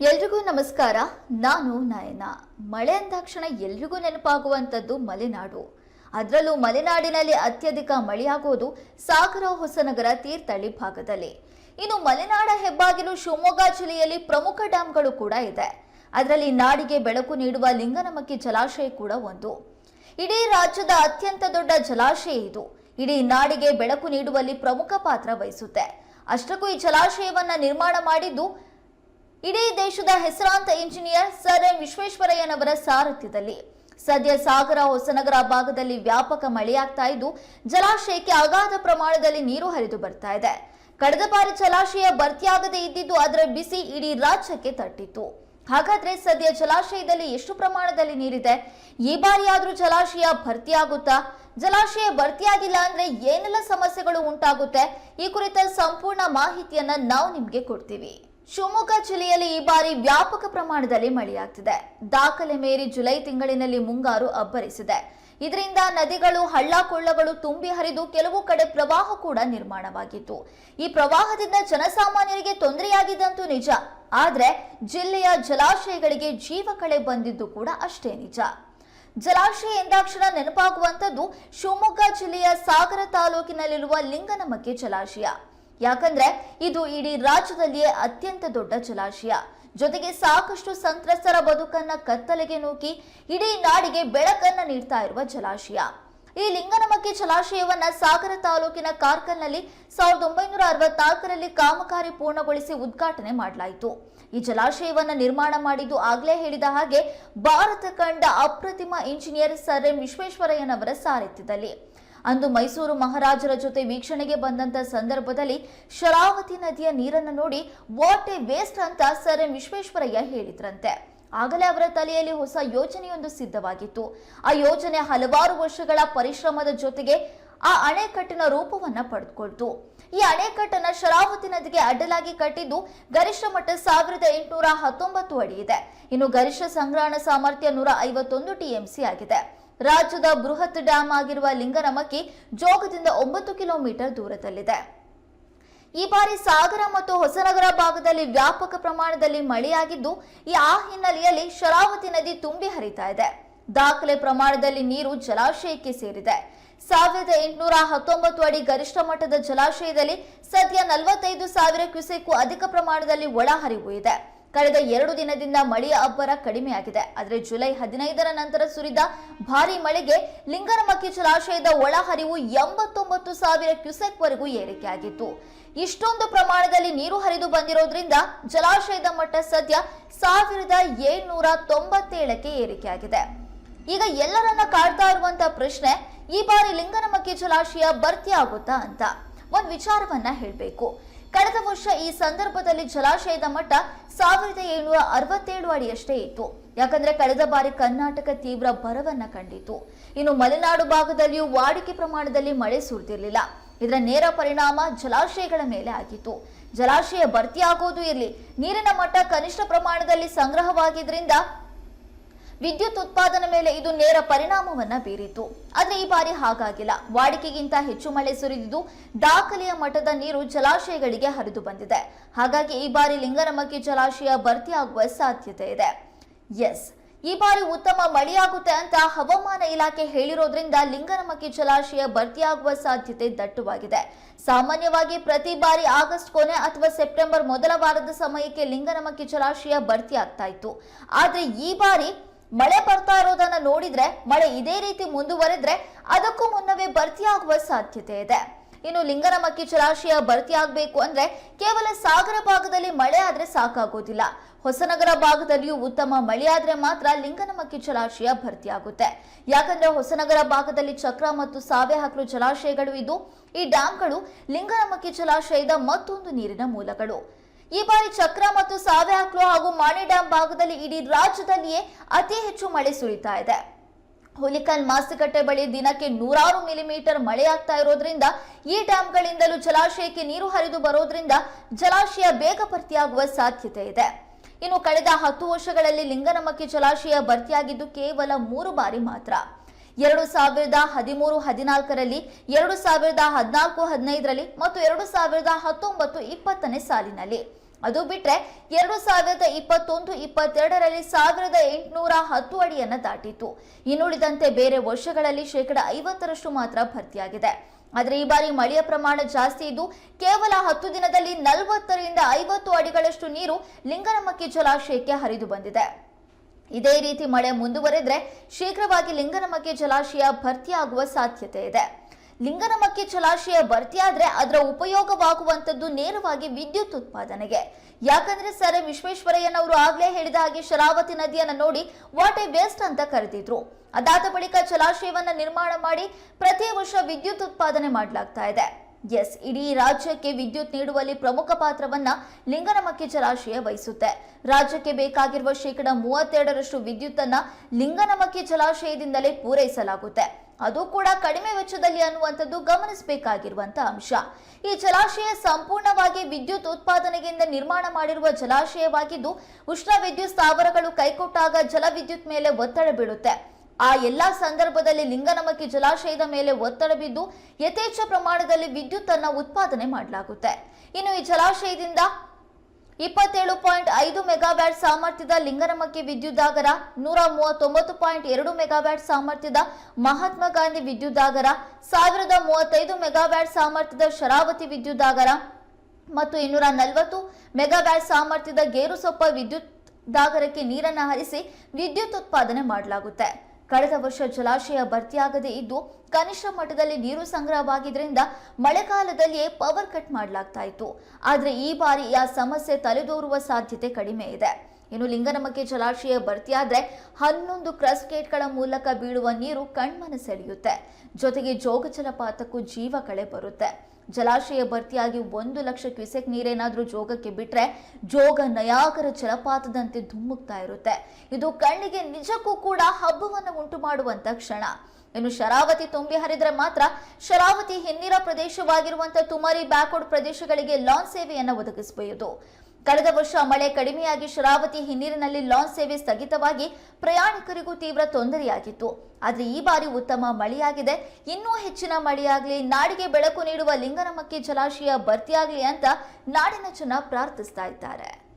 ಎಲ್ರಿಗೂ ನಮಸ್ಕಾರ. ನಾನು ನಯನ. ಮಳೆ ಅಂದಾಕ್ಷಣ ಎಲ್ರಿಗೂ ನೆನಪಾಗುವಂಥದ್ದು ಮಲೆನಾಡು. ಅದರಲ್ಲೂ ಮಲೆನಾಡಿನಲ್ಲಿ ಅತ್ಯಧಿಕ ಮಳೆಯಾಗುವುದು ಸಾಗರ ಹೊಸನಗರ ತೀರ್ಥಹಳ್ಳಿ ಭಾಗದಲ್ಲಿ. ಇನ್ನು ಮಲೆನಾಡ ಹೆಬ್ಬಾಗಿಲು ಶಿವಮೊಗ್ಗ ಜಿಲ್ಲೆಯಲ್ಲಿ ಪ್ರಮುಖ ಡ್ಯಾಂಗಳು ಕೂಡ ಇದೆ. ಅದರಲ್ಲಿ ನಾಡಿಗೆ ಬೆಳಕು ನೀಡುವ ಲಿಂಗನಮಕ್ಕಿ ಜಲಾಶಯ ಕೂಡ ಒಂದು. ಇಡೀ ರಾಜ್ಯದ ಅತ್ಯಂತ ದೊಡ್ಡ ಜಲಾಶಯ ಇದು. ಇಡೀ ನಾಡಿಗೆ ಬೆಳಕು ನೀಡುವಲ್ಲಿ ಪ್ರಮುಖ ಪಾತ್ರ ವಹಿಸುತ್ತೆ. ಅಷ್ಟಕ್ಕೂ ಈ ಜಲಾಶಯವನ್ನ ನಿರ್ಮಾಣ ಮಾಡಿದ್ದು ಇಡೀ ದೇಶದ ಹೆಸರಾಂತ ಇಂಜಿನಿಯರ್ ಸರ್ ಎಂ ವಿಶ್ವೇಶ್ವರಯ್ಯನವರ ಸಾರಥ್ಯದಲ್ಲಿ. ಸದ್ಯ ಸಾಗರ ಹೊಸನಗರ ಭಾಗದಲ್ಲಿ ವ್ಯಾಪಕ ಮಳೆಯಾಗ್ತಾ ಇದ್ದು, ಜಲಾಶಯಕ್ಕೆ ಅಗಾಧ ಪ್ರಮಾಣದಲ್ಲಿ ನೀರು ಹರಿದು ಬರ್ತಾ ಇದೆ. ಕಳೆದ ಬಾರಿ ಜಲಾಶಯ ಭರ್ತಿಯಾಗದೇ ಇದ್ದಿದ್ದು ಅದರ ಬಿಸಿ ಇಡೀ ರಾಜ್ಯಕ್ಕೆ ತಟ್ಟಿತ್ತು. ಹಾಗಾದ್ರೆ ಸದ್ಯ ಜಲಾಶಯದಲ್ಲಿ ಎಷ್ಟು ಪ್ರಮಾಣದಲ್ಲಿ ನೀರಿದೆ? ಈ ಬಾರಿಯಾದ್ರೂ ಜಲಾಶಯ ಭರ್ತಿಯಾಗುತ್ತಾ? ಜಲಾಶಯ ಭರ್ತಿಯಾಗಿಲ್ಲ ಅಂದ್ರೆ ಏನೆಲ್ಲ ಸಮಸ್ಯೆಗಳು ಉಂಟಾಗುತ್ತೆ? ಈ ಕುರಿತ ಸಂಪೂರ್ಣ ಮಾಹಿತಿಯನ್ನ ನಾವು ನಿಮ್ಗೆ ಕೊಡ್ತೀವಿ. ಶಿವಮೊಗ್ಗ ಜಿಲ್ಲೆಯಲ್ಲಿ ಈ ಬಾರಿ ವ್ಯಾಪಕ ಪ್ರಮಾಣದಲ್ಲಿ ಮಳೆಯಾಗ್ತಿದೆ. ದಾಖಲೆ ಮೇರಿ ಜುಲೈ ತಿಂಗಳಿನಲ್ಲಿ ಮುಂಗಾರು ಅಬ್ಬರಿಸಿದೆ. ಇದರಿಂದ ನದಿಗಳು ಹಳ್ಳ ಕೊಳ್ಳಗಳು ತುಂಬಿ ಹರಿದು ಕೆಲವು ಕಡೆ ಪ್ರವಾಹ ಕೂಡ ನಿರ್ಮಾಣವಾಗಿತ್ತು. ಈ ಪ್ರವಾಹದಿಂದ ಜನಸಾಮಾನ್ಯರಿಗೆ ತೊಂದರೆಯಾಗಿದ್ದಂತೂ ನಿಜ. ಆದರೆ ಜಿಲ್ಲೆಯ ಜಲಾಶಯಗಳಿಗೆ ಜೀವ ಕಳೆ ಬಂದಿದ್ದು ಕೂಡ ಅಷ್ಟೇ ನಿಜ. ಜಲಾಶಯ ಎಂದಾಕ್ಷಣ ನೆನಪಾಗುವಂಥದ್ದು ಶಿವಮೊಗ್ಗ ಜಿಲ್ಲೆಯ ಸಾಗರ ತಾಲೂಕಿನಲ್ಲಿರುವ ಲಿಂಗನಮಕ್ಕೆ ಜಲಾಶಯ. ಯಾಕಂದ್ರೆ ಇದು ಇಡೀ ರಾಜ್ಯದಲ್ಲಿಯೇ ಅತ್ಯಂತ ದೊಡ್ಡ ಜಲಾಶಯ. ಜೊತೆಗೆ ಸಾಕಷ್ಟು ಸಂತ್ರಸ್ತರ ಬದುಕನ್ನ ಕತ್ತಲೆಗೆ ನೂಕಿ ಇಡೀ ನಾಡಿಗೆ ಬೆಳಕನ್ನ ನೀಡ್ತಾ ಇರುವ ಜಲಾಶಯ. ಈ ಲಿಂಗನಮಕ್ಕಿ ಜಲಾಶಯವನ್ನ ಸಾಗರ ತಾಲೂಕಿನ ಕಾರ್ಕಲ್ನಲ್ಲಿ ಸಾವಿರದ ಒಂಬೈನೂರ ಅರವತ್ನಾಲ್ಕರಲ್ಲಿ ಕಾಮಗಾರಿ ಪೂರ್ಣಗೊಳಿಸಿ ಉದ್ಘಾಟನೆ ಮಾಡಲಾಯಿತು. ಈ ಜಲಾಶಯವನ್ನ ನಿರ್ಮಾಣ ಮಾಡಿದ್ದು ಆಗ್ಲೇ ಹೇಳಿದ ಹಾಗೆ ಭಾರತ ಕಂಡ ಅಪ್ರತಿಮ ಇಂಜಿನಿಯರ್ ಸರ್ ಎಂ ವಿಶ್ವೇಶ್ವರಯ್ಯನವರ ಸಾರಥ್ಯದಲ್ಲಿ ಅಂದು ಮೈಸೂರು ಮಹಾರಾಜರ ಜೊತೆ ವೀಕ್ಷಣೆಗೆ ಬಂದಂತ ಸಂದರ್ಭದಲ್ಲಿ ಶರಾವತಿ ನದಿಯ ನೀರನ್ನು ನೋಡಿ, ವಾಟ್ ಎ ವೇಸ್ಟ್ ಅಂತ ಸರ್ ಎಂ ವಿಶ್ವೇಶ್ವರಯ್ಯ ಹೇಳಿದ್ರಂತೆ. ಆಗಲೇ ಅವರ ತಲೆಯಲ್ಲಿ ಹೊಸ ಯೋಜನೆಯೊಂದು ಸಿದ್ಧವಾಗಿತ್ತು. ಆ ಯೋಜನೆ ಹಲವಾರು ವರ್ಷಗಳ ಪರಿಶ್ರಮದ ಜೊತೆಗೆ ಆ ಅಣೆಕಟ್ಟಿನ ರೂಪವನ್ನ ಪಡೆದುಕೊಳ್ತು. ಈ ಅಣೆಕಟ್ಟನ್ನ ಶರಾವತಿ ನದಿಗೆ ಅಡ್ಡಲಾಗಿ ಕಟ್ಟಿದ್ದು ಗರಿಷ್ಠ ಮಟ್ಟ ಸಾವಿರದ ಎಂಟುನೂರ ಹತ್ತೊಂಬತ್ತು ಅಡಿ ಇದೆ. ಇನ್ನು ಗರಿಷ್ಠ ಸಂಗ್ರಹಣ ಸಾಮರ್ಥ್ಯ ನೂರ ಐವತ್ತೊಂದು ಟಿಎಂಸಿ ಆಗಿದೆ. ರಾಜ್ಯದ ಬೃಹತ್ ಡ್ಯಾಂ ಆಗಿರುವ ಲಿಂಗನಮಕ್ಕಿ ಜೋಗದಿಂದ ಒಂಬತ್ತು ಕಿಲೋಮೀಟರ್ ದೂರದಲ್ಲಿದೆ. ಈ ಬಾರಿ ಸಾಗರ ಮತ್ತು ಹೊಸನಗರ ಭಾಗದಲ್ಲಿ ವ್ಯಾಪಕ ಪ್ರಮಾಣದಲ್ಲಿ ಮಳೆಯಾಗಿದ್ದು, ಈ ಆ ಹಿನ್ನೆಲೆಯಲ್ಲಿ ಶರಾವತಿ ನದಿ ತುಂಬಿ ಹರಿತಾ ಇದೆ. ದಾಖಲೆ ಪ್ರಮಾಣದಲ್ಲಿ ನೀರು ಜಲಾಶಯಕ್ಕೆ ಸೇರಿದೆ. ಸಾವಿರದ ಎಂಟುನೂರ ಹತ್ತೊಂಬತ್ತು ಅಡಿ ಗರಿಷ್ಠ ಮಟ್ಟದ ಜಲಾಶಯದಲ್ಲಿ ಸದ್ಯ ನಲವತ್ತೈದು ಸಾವಿರ ಕ್ಯೂಸೆಕ್ಕೂ ಅಧಿಕ ಪ್ರಮಾಣದಲ್ಲಿ ಒಳಹರಿವು ಇದೆ. ಕಳೆದ ಎರಡು ದಿನದಿಂದ ಮಳೆಯ ಅಬ್ಬರ ಕಡಿಮೆಯಾಗಿದೆ ಆದರೆ ಜುಲೈ ಹದಿನೈದರ ನಂತರ ಸುರಿದ ಭಾರಿ ಮಳೆಗೆ ಲಿಂಗನಮಕ್ಕಿ ಜಲಾಶಯದ ಒಳಹರಿವು ಎಂಬತ್ತೊಂಬತ್ತು ಸಾವಿರ ಕ್ಯೂಸೆಕ್ ವರೆಗೂ ಏರಿಕೆಯಾಗಿತ್ತು ಇಷ್ಟೊಂದು ಪ್ರಮಾಣದಲ್ಲಿ ನೀರು ಹರಿದು ಬಂದಿರೋದ್ರಿಂದ ಜಲಾಶಯದ ಮಟ್ಟ ಸದ್ಯ ಸಾವಿರದ ಏಳ್ನೂರ ತೊಂಬತ್ತೇಳಕ್ಕೆ ಏರಿಕೆಯಾಗಿದೆ ಈಗ ಎಲ್ಲರನ್ನ ಕಾಡ್ತಾ ಇರುವಂತ ಪ್ರಶ್ನೆ, ಈ ಬಾರಿ ಲಿಂಗನಮಕ್ಕಿ ಜಲಾಶಯ ಭರ್ತಿ ಆಗುತ್ತಾ ಅಂತ. ಒಂದು ವಿಚಾರವನ್ನ ಹೇಳ್ಬೇಕು. ಕಳೆದ ವರ್ಷ ಈ ಸಂದರ್ಭದಲ್ಲಿ ಜಲಾಶಯದ ಮಟ್ಟ ಸಾವಿರದ ಏಳುನೂರ ಅರವತ್ತೇಳು ಅಡಿಯಷ್ಟೇ ಇತ್ತು. ಯಾಕಂದ್ರೆ ಕಳೆದ ಬಾರಿ ಕರ್ನಾಟಕ ತೀವ್ರ ಬರವನ್ನ ಕಂಡಿತು ಇನ್ನು ಮಲೆನಾಡು ಭಾಗದಲ್ಲಿಯೂ ವಾಡಿಕೆ ಪ್ರಮಾಣದಲ್ಲಿ ಮಳೆ ಸುರಿದಿರಲಿಲ್ಲ. ಇದರ ನೇರ ಪರಿಣಾಮ ಜಲಾಶಯಗಳ ಮೇಲೆ ಆಗಿತ್ತು. ಜಲಾಶಯ ಭರ್ತಿಯಾಗೋದು ಇರಲಿ, ನೀರಿನ ಮಟ್ಟ ಕನಿಷ್ಠ ಪ್ರಮಾಣದಲ್ಲಿ ಸಂಗ್ರಹವಾಗಿದ್ರಿಂದ ವಿದ್ಯುತ್ ಉತ್ಪಾದನೆ ಮೇಲೆ ಇದು ನೇರ ಪರಿಣಾಮವನ್ನ ಬೀರಿತು. ಆದರೆ ಈ ಬಾರಿ ಹಾಗಾಗಿಲ್ಲ. ವಾಡಿಕೆಗಿಂತ ಹೆಚ್ಚು ಮಳೆ ಸುರಿದಿದ್ದು ದಾಖಲೆಯ ಮಟ್ಟದ ನೀರು ಜಲಾಶಯಗಳಿಗೆ ಹರಿದು ಬಂದಿದೆ. ಹಾಗಾಗಿ ಈ ಬಾರಿ ಲಿಂಗನಮಕ್ಕಿ ಜಲಾಶಯ ಭರ್ತಿಯಾಗುವ ಸಾಧ್ಯತೆ ಇದೆ. ಎಸ್. ಈ ಬಾರಿ ಉತ್ತಮ ಮಳೆಯಾಗುತ್ತೆ ಅಂತ ಹವಾಮಾನ ಇಲಾಖೆ ಹೇಳಿರೋದ್ರಿಂದ ಲಿಂಗನಮಕ್ಕಿ ಜಲಾಶಯ ಭರ್ತಿಯಾಗುವ ಸಾಧ್ಯತೆ ದಟ್ಟವಾಗಿದೆ. ಸಾಮಾನ್ಯವಾಗಿ ಪ್ರತಿ ಬಾರಿ ಆಗಸ್ಟ್ ಕೊನೆ ಅಥವಾ ಸೆಪ್ಟೆಂಬರ್ ಮೊದಲ ವಾರದ ಸಮಯಕ್ಕೆ ಲಿಂಗನಮಕ್ಕಿ ಜಲಾಶಯ ಭರ್ತಿಯಾಗ್ತಾ ಇತ್ತು. ಆದ್ರೆ ಈ ಬಾರಿ ಮಳೆ ಬರ್ತಾ ಇರೋದನ್ನ ನೋಡಿದ್ರೆ, ಮಳೆ ಇದೇ ರೀತಿ ಮುಂದುವರೆದ್ರೆ ಅದಕ್ಕೂ ಮುನ್ನವೇ ಭರ್ತಿಯಾಗುವ ಸಾಧ್ಯತೆ ಇದೆ. ಇನ್ನು ಲಿಂಗನಮಕ್ಕಿ ಜಲಾಶಯ ಭರ್ತಿಯಾಗಬೇಕು ಅಂದ್ರೆ ಕೇವಲ ಸಾಗರ ಭಾಗದಲ್ಲಿ ಮಳೆ ಆದ್ರೆ ಸಾಕಾಗೋದಿಲ್ಲ. ಹೊಸನಗರ ಭಾಗದಲ್ಲಿಯೂ ಉತ್ತಮ ಮಳೆಯಾದ್ರೆ ಮಾತ್ರ ಲಿಂಗನಮಕ್ಕಿ ಜಲಾಶಯ ಭರ್ತಿಯಾಗುತ್ತೆ ಯಾಕಂದ್ರೆ ಹೊಸನಗರ ಭಾಗದಲ್ಲಿ ಚಕ್ರ ಮತ್ತು ಸಾವೆಹಾಕ್ಲು ಜಲಾಶಯಗಳು ಇದ್ದು, ಈ ಡ್ಯಾಂಗಳು ಲಿಂಗನಮಕ್ಕಿ ಜಲಾಶಯದ ಮತ್ತೊಂದು ನೀರಿನ ಮೂಲಗಳು. ಈ ಬಾರಿ ಚಕ್ರ ಮತ್ತು ಸಾವೆಹಾಕ್ಲು ಹಾಗೂ ಮಾಣಿ ಡ್ಯಾಂ ಭಾಗದಲ್ಲಿ ಇಡೀ ರಾಜ್ಯದಲ್ಲಿಯೇ ಅತಿ ಹೆಚ್ಚು ಮಳೆ ಸುರಿತಾ ಇದೆ. ಹುಲಿಕಲ್ ಮಾಸುಕಟ್ಟೆ ಬಳಿ ದಿನಕ್ಕೆ ನೂರಾರು ಮಿಲಿಮೀಟರ್ ಮಳೆಯಾಗ್ತಾ ಇರೋದ್ರಿಂದ ಈ ಡ್ಯಾಂಗಳಿಂದಲೂ ಜಲಾಶಯಕ್ಕೆ ನೀರು ಹರಿದು ಬರೋದ್ರಿಂದ ಜಲಾಶಯ ಬೇಗ ಭರ್ತಿಯಾಗುವ ಸಾಧ್ಯತೆ ಇದೆ. ಇನ್ನು ಕಳೆದ ಹತ್ತು ವರ್ಷಗಳಲ್ಲಿ ಲಿಂಗನಮಕ್ಕಿ ಜಲಾಶಯ ಭರ್ತಿಯಾಗಿದ್ದು ಕೇವಲ ಮೂರು ಬಾರಿ ಮಾತ್ರ. ಎರಡು ಸಾವಿರದ ಹದಿಮೂರು ಹದಿನಾಲ್ಕರಲ್ಲಿ, ಎರಡು ಸಾವಿರದ ಹದಿನಾಲ್ಕು ಹದಿನೈದರಲ್ಲಿ ಮತ್ತು ಎರಡು ಸಾವಿರದ ಹತ್ತೊಂಬತ್ತು ಇಪ್ಪತ್ತನೇ ಸಾಲಿನಲ್ಲಿ. ಅದು ಬಿಟ್ರೆ ಎರಡು ಸಾವಿರದ ಇಪ್ಪತ್ತೊಂದು ಇಪ್ಪತ್ತೆರಡರಲ್ಲಿ ಸಾವಿರದ ಎಂಟುನೂರ ಹತ್ತು ಅಡಿಯನ್ನ ದಾಟಿತ್ತು. ಇನ್ನುಳಿದಂತೆ ಬೇರೆ ವರ್ಷಗಳಲ್ಲಿ ಶೇಕಡ ಐವತ್ತರಷ್ಟು ಮಾತ್ರ ಭರ್ತಿಯಾಗಿದೆ. ಆದರೆ ಈ ಬಾರಿ ಮಳೆಯ ಪ್ರಮಾಣ ಜಾಸ್ತಿ ಇದ್ದು, ಕೇವಲ ಹತ್ತು ದಿನದಲ್ಲಿ ನಲವತ್ತರಿಂದ ಐವತ್ತು ಅಡಿಗಳಷ್ಟು ನೀರು ಲಿಂಗನಮಕ್ಕಿ ಜಲಾಶಯಕ್ಕೆ ಹರಿದು ಬಂದಿದೆ. ಇದೇ ರೀತಿ ಮಳೆ ಮುಂದುವರೆದ್ರೆ ಶೀಘ್ರವಾಗಿ ಲಿಂಗನಮಕ್ಕಿ ಜಲಾಶಯ ಭರ್ತಿಯಾಗುವ ಸಾಧ್ಯತೆ ಇದೆ. ಲಿಂಗನಮಕ್ಕಿ ಜಲಾಶಯ ಭರ್ತಿಯಾದ್ರೆ ಅದರ ಉಪಯೋಗವಾಗುವಂತದ್ದು ನೇರವಾಗಿ ವಿದ್ಯುತ್ ಉತ್ಪಾದನೆಗೆ. ಯಾಕಂದ್ರೆ ಸರ್, ವಿಶ್ವೇಶ್ವರಯ್ಯನವರು ಆಗ್ಲೇ ಹೇಳಿದ ಹಾಗೆ ಶರಾವತಿ ನದಿಯನ್ನ ನೋಡಿ ವಾಟ್ ಎ ವೇಸ್ಟ್ ಅಂತ ಕರೆದಿದ್ರು. ಅದಾದ ಬಳಿಕ ಜಲಾಶಯವನ್ನ ನಿರ್ಮಾಣ ಮಾಡಿ ಪ್ರತಿ ವರ್ಷ ವಿದ್ಯುತ್ ಉತ್ಪಾದನೆ ಮಾಡಲಾಗ್ತಾ ಇದೆ. ಎಸ್ ಇಡೀ ರಾಜ್ಯಕ್ಕೆ ವಿದ್ಯುತ್ ನೀಡುವಲ್ಲಿ ಪ್ರಮುಖ ಪಾತ್ರವನ್ನ ಲಿಂಗನಮಕ್ಕಿ ಜಲಾಶಯ ವಹಿಸುತ್ತೆ. ರಾಜ್ಯಕ್ಕೆ ಬೇಕಾಗಿರುವ ಶೇಕಡ ಮೂವತ್ತೆರಡರಷ್ಟು ವಿದ್ಯುತ್ತನ್ನ ಲಿಂಗನಮಕ್ಕಿ ಜಲಾಶಯದಿಂದಲೇ ಪೂರೈಸಲಾಗುತ್ತೆ. ಅದು ಕೂಡ ಕಡಿಮೆ ವೆಚ್ಚದಲ್ಲಿ ಅನ್ನುವಂಥದ್ದು ಗಮನಿಸಬೇಕಾಗಿರುವಂತಹ ಅಂಶ. ಈ ಜಲಾಶಯ ಸಂಪೂರ್ಣವಾಗಿ ವಿದ್ಯುತ್ ಉತ್ಪಾದನೆಯಿಂದ ನಿರ್ಮಾಣ ಮಾಡಿರುವ ಜಲಾಶಯವಾಗಿದ್ದು ಉಷ್ಣ ವಿದ್ಯುತ್ ಸ್ಥಾವರಗಳು ಕೈಕೊಟ್ಟಾಗ ಜಲವಿದ್ಯುತ್ ಮೇಲೆ ಒತ್ತಡ ಬೀಳುತ್ತೆ. ಆ ಎಲ್ಲಾ ಸಂದರ್ಭದಲ್ಲಿ ಲಿಂಗನಮಕ್ಕಿ ಜಲಾಶಯದ ಮೇಲೆ ಒತ್ತಡ ಬಿದ್ದು ಯಥೇಚ್ಛ ಪ್ರಮಾಣದಲ್ಲಿ ವಿದ್ಯುತ್ ಅನ್ನ ಉತ್ಪಾದನೆ ಮಾಡಲಾಗುತ್ತೆ. ಇನ್ನು ಈ ಜಲಾಶಯದಿಂದ ಇಪ್ಪತ್ತೇಳು ಪಾಯಿಂಟ್ ಐದು ಮೆಗಾವ್ಯಾಟ್ ಸಾಮರ್ಥ್ಯದ ಲಿಂಗನಮಕ್ಕಿ ವಿದ್ಯುದಾಗರ, ನೂರ ಮೂವತ್ತೊಂಬತ್ತು ಪಾಯಿಂಟ್ ಎರಡು ಮೆಗಾವ್ಯಾಟ್ ಸಾಮರ್ಥ್ಯದ ಮಹಾತ್ಮ ಗಾಂಧಿ ವಿದ್ಯುದಾಗರ, ಸಾವಿರದ ಮೂವತ್ತೈದು ಮೆಗಾವ್ಯಾಟ್ ಸಾಮರ್ಥ್ಯದ ಶರಾವತಿ ವಿದ್ಯುದಾಗರ ಮತ್ತು ಇನ್ನೂರ ನಲವತ್ತು ಮೆಗಾವ್ಯಾಟ್ ಸಾಮರ್ಥ್ಯದ ಗೇರುಸೊಪ್ಪ ವಿದ್ಯುತ್ ದಾಗರಕ್ಕೆ ನೀರನ್ನು ಹರಿಸಿ ವಿದ್ಯುತ್ ಉತ್ಪಾದನೆ ಮಾಡಲಾಗುತ್ತೆ. ಕಳೆದ ವರ್ಷ ಜಲಾಶಯ ಭರ್ತಿಯಾಗದೇ ಇದ್ದು ಕನಿಷ್ಠ ಮಟ್ಟದಲ್ಲಿ ನೀರು ಸಂಗ್ರಹವಾಗಿದ್ದರಿಂದ ಮಳೆಗಾಲದಲ್ಲಿಯೇ ಪವರ್ ಕಟ್ ಮಾಡಲಾಗ್ತಾ ಇತ್ತು ಆದರೆ ಈ ಬಾರಿ ಆ ಸಮಸ್ಯೆ ತಲೆದೋರುವ ಸಾಧ್ಯತೆ ಕಡಿಮೆ ಇದೆ. ಇನ್ನು ಲಿಂಗನಮಕ್ಕೆ ಜಲಾಶಯ ಭರ್ತಿಯಾದರೆ ಹನ್ನೊಂದು ಕ್ರಸ್ ಗೇಟ್ಗಳ ಮೂಲಕ ಬೀಳುವ ನೀರು ಕಣ್ಮನ ಸೆಳೆಯುತ್ತೆ ಜೊತೆಗೆ ಜೋಗ ಜಲಪಾತಕ್ಕೂ ಜೀವ ಕಳೆ ಬರುತ್ತೆ. ಜಲಾಶಯ ಭರ್ತಿಯಾಗಿ ಒಂದು ಲಕ್ಷ ಕ್ಯೂಸೆಕ್ ನೀರೇನಾದರೂ ಜೋಗಕ್ಕೆ ಬಿಟ್ರೆ ಜೋಗ ನಯಾಗರ ಜಲಪಾತದಂತೆ ಧುಮ್ಮುಕ್ತಾ ಇರುತ್ತೆ. ಇದು ಕಣ್ಣಿಗೆ ನಿಜಕ್ಕೂ ಕೂಡ ಹಬ್ಬವನ್ನು ಉಂಟು ಮಾಡುವಂತ ಕ್ಷಣ. ಇನ್ನು ಶರಾವತಿ ತುಂಬಿ ಹರಿದ್ರೆ ಮಾತ್ರ ಶರಾವತಿ ಹಿನ್ನೀರ ಪ್ರದೇಶವಾಗಿರುವಂತಹ ತುಮರಿ ಬ್ಯಾಕ್ವರ್ಡ್ ಪ್ರದೇಶಗಳಿಗೆ ಲಾನ್ ಸೇವೆಯನ್ನು ಒದಗಿಸಬಹುದು ಕಳೆದ ವರ್ಷ ಮಳೆ ಕಡಿಮೆಯಾಗಿ ಶರಾವತಿ ಹಿನ್ನೀರಿನಲ್ಲಿ ಲಾಂಚ್ ಸೇವೆ ಸ್ಥಗಿತವಾಗಿ ಪ್ರಯಾಣಿಕರಿಗೂ ತೀವ್ರ ತೊಂದರೆಯಾಗಿತ್ತು. ಆದರೆ ಈ ಬಾರಿ ಉತ್ತಮ ಮಳೆಯಾಗಿದೆ. ಇನ್ನೂ ಹೆಚ್ಚಿನ ಮಳೆಯಾಗಲಿ, ನಾಡಿಗೆ ಬೆಳಕು ನೀಡುವ ಲಿಂಗನಮಕ್ಕಿ ಜಲಾಶಯ ಭರ್ತಿಯಾಗಲಿ ಅಂತ ನಾಡಿನ ಜನ ಪ್ರಾರ್ಥಿಸ್ತಾ ಇದ್ದಾರೆ.